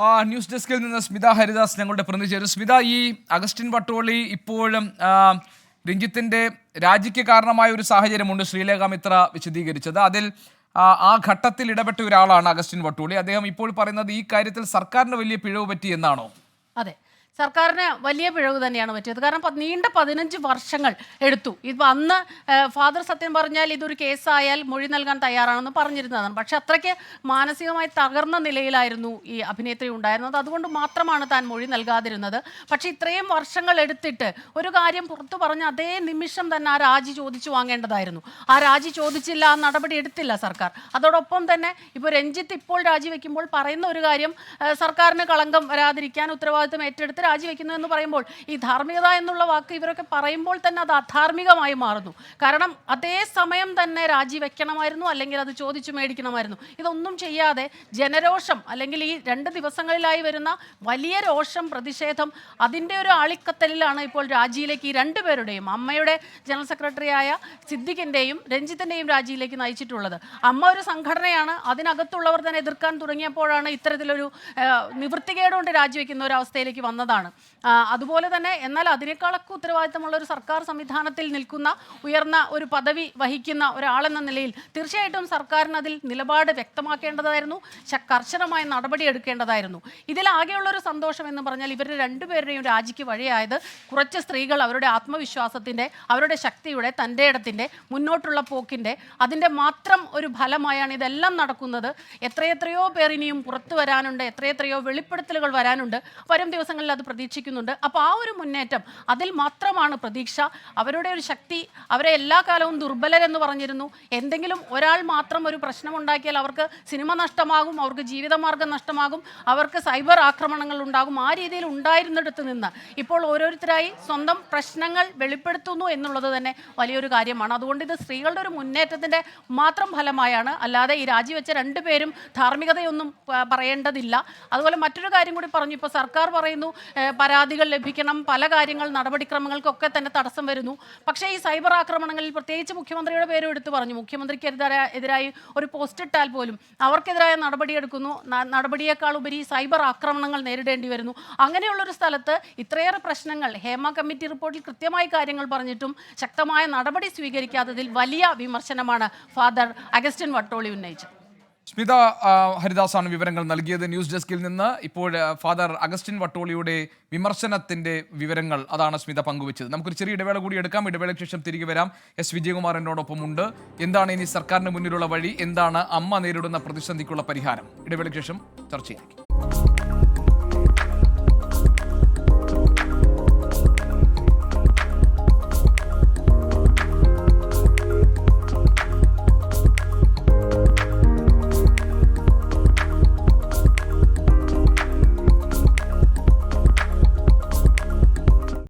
News ഡെസ്കിൽ നിന്ന് സ്മിത ഹരിദാസ് ഞങ്ങളുടെ പ്രതിനിധി സ്മിത ഈ അഗസ്റ്റിൻ വട്ടോളി ഇപ്പോഴും രഞ്ജിത്തിന്റെ രാജിക്ക് കാരണമായ ഒരു സാഹചര്യമുണ്ട് ശ്രീലേഖ മിത്ര വിശദീകരിച്ചത്. അതിൽ ആ ഘട്ടത്തിൽ ഇടപെട്ട ഒരാളാണ് അഗസ്റ്റിൻ വട്ടോളി. അദ്ദേഹം ഇപ്പോൾ പറയുന്നത് ഈ കാര്യത്തിൽ സർക്കാരിന് വലിയ പിഴവ് പറ്റി എന്നാണോ? അതെ. സർക്കാരിന് വലിയ പിഴവ് തന്നെയാണ് പറ്റിയത്. കാരണം നീണ്ട പതിനഞ്ച് വർഷങ്ങൾ എടുത്തു. ഇപ്പം അന്ന് ഫാദർ സത്യം പറഞ്ഞാൽ ഇതൊരു കേസായാൽ മൊഴി നൽകാൻ തയ്യാറാണെന്ന് പറഞ്ഞിരുന്നതാണ്. പക്ഷെ അത്രയ്ക്ക് മാനസികമായി തകർന്ന നിലയിലായിരുന്നു ഈ അഭിനേത്രി ഉണ്ടായിരുന്നത്. അതുകൊണ്ട് മാത്രമാണ് താൻ മൊഴി നൽകാതിരുന്നത്. പക്ഷേ ഇത്രയും വർഷങ്ങൾ എടുത്തിട്ട് ഒരു കാര്യം പുറത്തു പറഞ്ഞ അതേ നിമിഷം തന്നെ ആ രാജി ചോദിച്ചു വാങ്ങേണ്ടതായിരുന്നു. ആ രാജി ചോദിച്ചില്ല ആ നടപടി എടുത്തില്ല സർക്കാർ. അതോടൊപ്പം തന്നെ ഇപ്പോൾ രഞ്ജിത്ത് ഇപ്പോൾ രാജിവെക്കുമ്പോൾ പറയുന്ന ഒരു കാര്യം സർക്കാരിന് കളങ്കം വരാതിരിക്കാൻ ഉത്തരവാദിത്വം ഏറ്റെടുത്ത് രാജിവെക്കുന്നു എന്ന് പറയുമ്പോൾ ഈ ധാർമ്മികത എന്നുള്ള വാക്ക് ഇവരൊക്കെ പറയുമ്പോൾ തന്നെ അത് അധാർമികമായി മാറുന്നു. കാരണം അതേ സമയം തന്നെ രാജിവെക്കണമായിരുന്നു അല്ലെങ്കിൽ അത് ചോദിച്ചു മേടിക്കണമായിരുന്നു. ഇതൊന്നും ചെയ്യാതെ ജനരോഷം അല്ലെങ്കിൽ ഈ രണ്ട് ദിവസങ്ങളിലായി വരുന്ന വലിയ രോഷം പ്രതിഷേധം അതിന്റെ ഒരു ആളിക്കത്തലിലാണ് ഇപ്പോൾ രാജിയിലേക്ക് ഈ രണ്ടുപേരുടെയും അമ്മയുടെ ജനറൽ സെക്രട്ടറിയായ സിദ്ദിഖിന്റെയും രഞ്ജിത്തിന്റെയും രാജിയിലേക്ക് നയിച്ചിട്ടുള്ളത്. അമ്മ ഒരു സംഘടനയാണ് അതിനകത്തുള്ളവർ തന്നെ എതിർക്കാൻ തുടങ്ങിയപ്പോഴാണ് ഇത്തരത്തിലൊരു നിവൃത്തികേടുകൊണ്ട് രാജിവെക്കുന്ന ഒരു അവസ്ഥയിലേക്ക് വന്നതാണ്. ആ, അതുപോലെ തന്നെ എന്നാൽ അതിനേക്കാളൊക്കെ ഉത്തരവാദിത്തമുള്ള ഒരു സർക്കാർ സംവിധാനത്തിൽ നിൽക്കുന്ന ഉയർന്ന ഒരു പദവി വഹിക്കുന്ന ഒരാളെന്ന നിലയിൽ തീർച്ചയായിട്ടും സർക്കാരിന് അതിൽ നിലപാട് വ്യക്തമാക്കേണ്ടതായിരുന്നു. കർശനമായ നടപടി എടുക്കേണ്ടതായിരുന്നു. ഇതിലാകെയുള്ള ഒരു സന്തോഷം എന്ന് പറഞ്ഞാൽ ഇവരുടെ രണ്ടുപേരുടെയും രാജിക്ക് വഴിയായത് കുറച്ച് സ്ത്രീകൾ അവരുടെ ആത്മവിശ്വാസത്തിന്റെ അവരുടെ ശക്തിയുടെ തന്റെ ഇടത്തിന്റെ മുന്നോട്ടുള്ള പോക്കിന്റെ അതിന്റെ മാത്രം ഒരു ഫലമായാണ് ഇതെല്ലാം നടക്കുന്നത്. എത്രയെത്രയോ പേർ ഇനിയും പുറത്തു വരാനുണ്ട് എത്രയെത്രയോ വെളിപ്പെടുത്തലുകൾ വരാനുണ്ട്. വരും ദിവസങ്ങളിൽ അത് പ്രതീക്ഷിക്കുന്നുണ്ട്. അപ്പോൾ ആ ഒരു മുന്നേറ്റം അതിൽ മാത്രമാണ് പ്രതീക്ഷ. അവരുടെ ഒരു ശക്തി അവരെ എല്ലാ കാലവും ദുർബലരെന്ന് പറഞ്ഞിരുന്നു. എന്തെങ്കിലും ഒരാൾ മാത്രം ഒരു പ്രശ്നമുണ്ടാക്കിയാൽ അവർക്ക് സിനിമ നഷ്ടമാകും അവർക്ക് ജീവിതമാർഗം നഷ്ടമാകും അവർക്ക് സൈബർ ആക്രമണങ്ങൾ ഉണ്ടാകും. ആ രീതിയിൽ ഉണ്ടായിരുന്നിടത്ത് നിന്ന് ഇപ്പോൾ ഓരോരുത്തരായി സ്വന്തം പ്രശ്നങ്ങൾ വെളിപ്പെടുത്തുന്നു എന്നുള്ളത് തന്നെ വലിയൊരു കാര്യമാണ്. അതുകൊണ്ട് ഇത് സ്ത്രീകളുടെ ഒരു മുന്നേറ്റത്തിന്റെ മാത്രം ഫലമായാണ്. അല്ലാതെ ഈ രാജിവെച്ച രണ്ടുപേരും ധാർമ്മികതയൊന്നും പറയേണ്ടതില്ല. അതുപോലെ മറ്റൊരു കാര്യം കൂടി പറഞ്ഞു. ഇപ്പോൾ സർക്കാർ പറയുന്നു പരാതികൾ ലഭിക്കണം പല കാര്യങ്ങൾ നടപടിക്രമങ്ങൾക്കൊക്കെ തന്നെ തടസ്സം വരുന്നു. പക്ഷേ ഈ സൈബർ ആക്രമണങ്ങളിൽ പ്രത്യേകിച്ച് മുഖ്യമന്ത്രിയുടെ പേരും എടുത്തു പറഞ്ഞു. മുഖ്യമന്ത്രിക്ക് എതിരാ- എതിരായി ഒരു പോസ്റ്റ് ഇട്ടാൽ പോലും അവർക്കെതിരായ നടപടിയെടുക്കുന്നു. നടപടിയേക്കാൾ ഉപരി സൈബർ ആക്രമണങ്ങൾ നേരിടേണ്ടി വരുന്നു. അങ്ങനെയുള്ളൊരു സ്ഥലത്ത് ഇത്രയേറെ പ്രശ്നങ്ങൾ. ഹേമ കമ്മിറ്റി റിപ്പോർട്ടിൽ കൃത്യമായി കാര്യങ്ങൾ പറഞ്ഞിട്ടും ശക്തമായ നടപടി സ്വീകരിക്കാത്തതിൽ വലിയ വിമർശനമാണ് ഫാദർ അഗസ്റ്റിൻ വട്ടോളി ഉന്നയിച്ചത്. സ്മിത ഹരിദാസാണ് വിവരങ്ങൾ നൽകിയത്. ന്യൂസ് ഡെസ്കിൽ നിന്ന് ഇപ്പോൾ ഫാദർ അഗസ്റ്റിൻ വട്ടോളിയുടെ വിമർശനത്തിന്റെ വിവരങ്ങൾ അതാണ് സ്മിത പങ്കുവച്ചത്. നമുക്കൊരു ചെറിയ ഇടവേള കൂടി എടുക്കാം. ഇടവേളയ്ക്ക് ശേഷം തിരികെ വരാം. എസ്. വിജയകുമാർ എന്നോടൊപ്പം ഉണ്ട് എന്താണ് ഇനി സർക്കാരിന് മുന്നിലുള്ള വഴി? എന്താണ് അമ്മ നേരിടുന്ന പ്രതിസന്ധിക്കുള്ള പരിഹാരം? ഇടവേളയ്ക്ക് ശേഷം ചർച്ചയായിരിക്കും